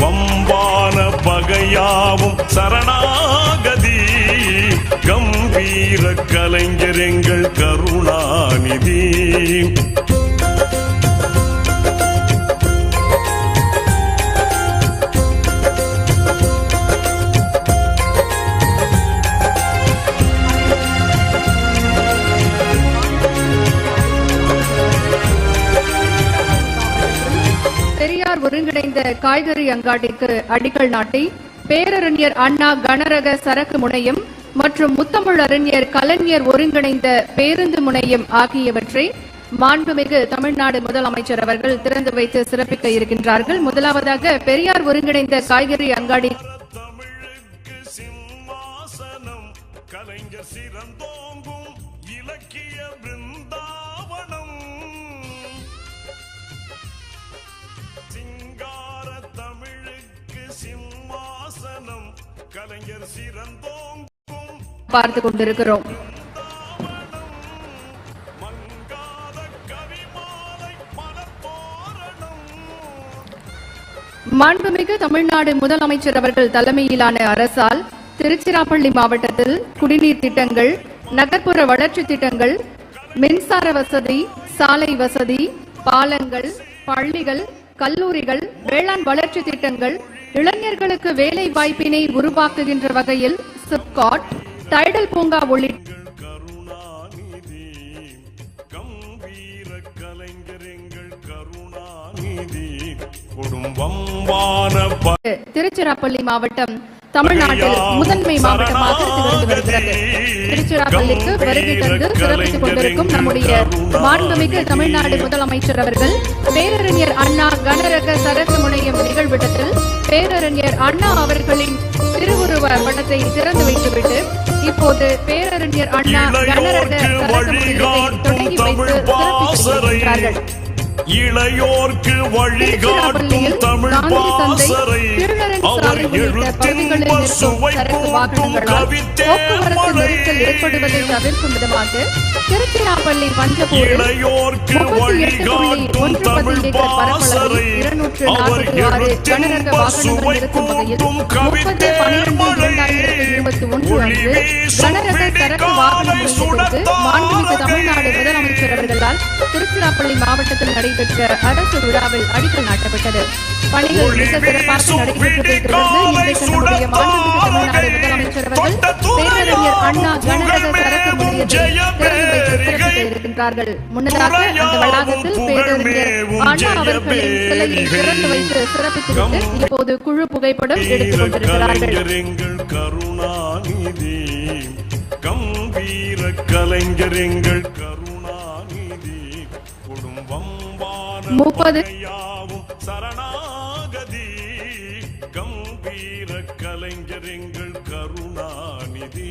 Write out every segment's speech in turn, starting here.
வம்பான பகையாவும் சரணாகதி. கம்பீர கலைஞர் எங்கள் கருணாநிதி. காய்கறி அங்காடிக்கு அடிக்கல் நாட்டி பேரறிஞர் அண்ணா கனரக சரக்கு முனையம் மற்றும் முத்தமிழ் அறிஞர் கலைஞர் ஒருங்கிணைந்த பேருந்து முனையம் ஆகியவற்றை மாண்புமிகு தமிழ்நாடு முதலமைச்சர் அவர்கள் திறந்து வைத்து சிறப்பிக்க இருக்கின்றார்கள். முதலாவதாக பெரியார் ஒருங்கிணைந்த காய்கறி அங்காடி சிம்மாசனம் கலைஞர் சிறந்தோங்கும் இலக்கிய பார்த்து கொண்டிருக்கிறோம். மாண்புமிகு தமிழ்நாடு முதலமைச்சர் அவர்கள் தலைமையிலான அரசால் திருச்சிராப்பள்ளி மாவட்டத்தில் குடிநீர் திட்டங்கள் நகர்ப்புற வளர்ச்சி திட்டங்கள் மின்சார வசதி சாலை வசதி பாலங்கள் பள்ளிகள் கல்லூரிகள் வேளாண் வளர்ச்சி திட்டங்கள் இளைஞர்களுக்கு வேலை வாய்ப்பினை உருவாக்குகின்ற வகையில் சிப்காட் டைடல் பூங்கா உள்ளிட்ட திருச்சிராப்பள்ளி மாவட்டம் தமிழ்நாட்டில் முதன்மை மாவட்டமாக திகழ்ந்து வருகிறது. திருச்சிராப்பள்ளிக்கு வருகை தந்து சிறப்பித்துக் கொண்டிருக்கும் நம்முடைய மாண்புமிகு தமிழ்நாடு முதலமைச்சர் அவர்கள் பேரறிஞர் அண்ணா கனரக சரக்கு முனையம் நிகழ்விடத்தில் பேரறிஞர் அண்ணா அவர்களின் திருவுருவ படத்தை திறந்து வைத்துவிட்டு இப்போது பேரறிஞர் அண்ணா கனரக சரக்கு முனையத்தை தொடங்கி வைத்து பாசறை சிறப்பித்திருக்கிறார்கள் இளையோர்க்கு வழிகாட்டும் தமிழ் திருநரன் அவர் எழுத்தின்ப சுவை கூட்டும் நெரிசல் ஏற்படுவதை தவிர்க்கும் விதமாக திருச்சிராப்பள்ளி இளையோர்க்கு வழிகாட்டும் தமிழ் இருநூற்று அவர் எழுத்தின்ப சுவை கூட்டும் இருபத்தி ஒன்று ஒளி வீசும் மாண்புமிகு தமிழ்நாடு முதலமைச்சர் அவர்களால் திருச்சிராப்பள்ளி மாவட்டத்தில் நடைபெற்ற அரசு விழாவில் அடிக்கல் நாட்டப்பட்டது. பணிகள் மிக சிறப்பாக நடைபெற்றதை தொடர்ந்து இன்றைக்கு நம்முடைய மாண்புமிகு தமிழ்நாடு முதலமைச்சர் அவர்கள் பேரறிஞர் அண்ணா கனரக சரக்கு முறையத்தை திறந்து வைத்து சிறப்பிக்க இருக்கின்றார்கள் முன்னதாக அந்த வளாகத்தில் பேரறிஞர் அண்ணா அவர்களின் சிலையை திறந்து வைத்து சிறப்பித்துவிட்டு இப்போது குழு புகைப்படம் எடுத்துக் கொண்டிருக்கிறார்கள். கம்பீர கலைஞர் எங்கள் கருணாநிதி. முப்பது. சரணாகதி கம்பீர கலைஞர் எங்கள் கருணாநிதி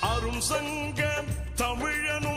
அரும் சங்கம் தமிழனும்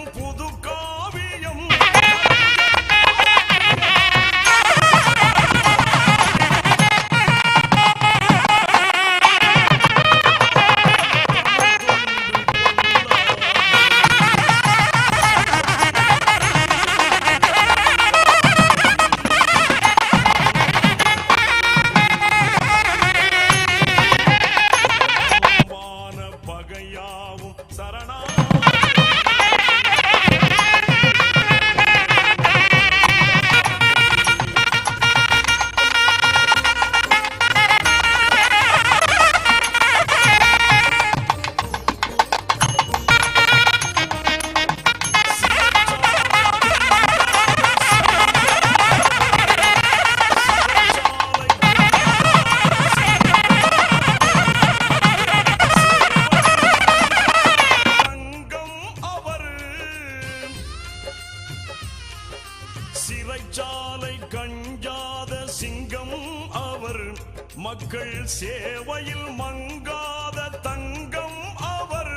மக்கள் சேவையில் மங்காத தங்கம் அவர்.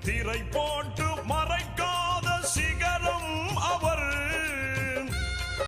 திரை போட்டு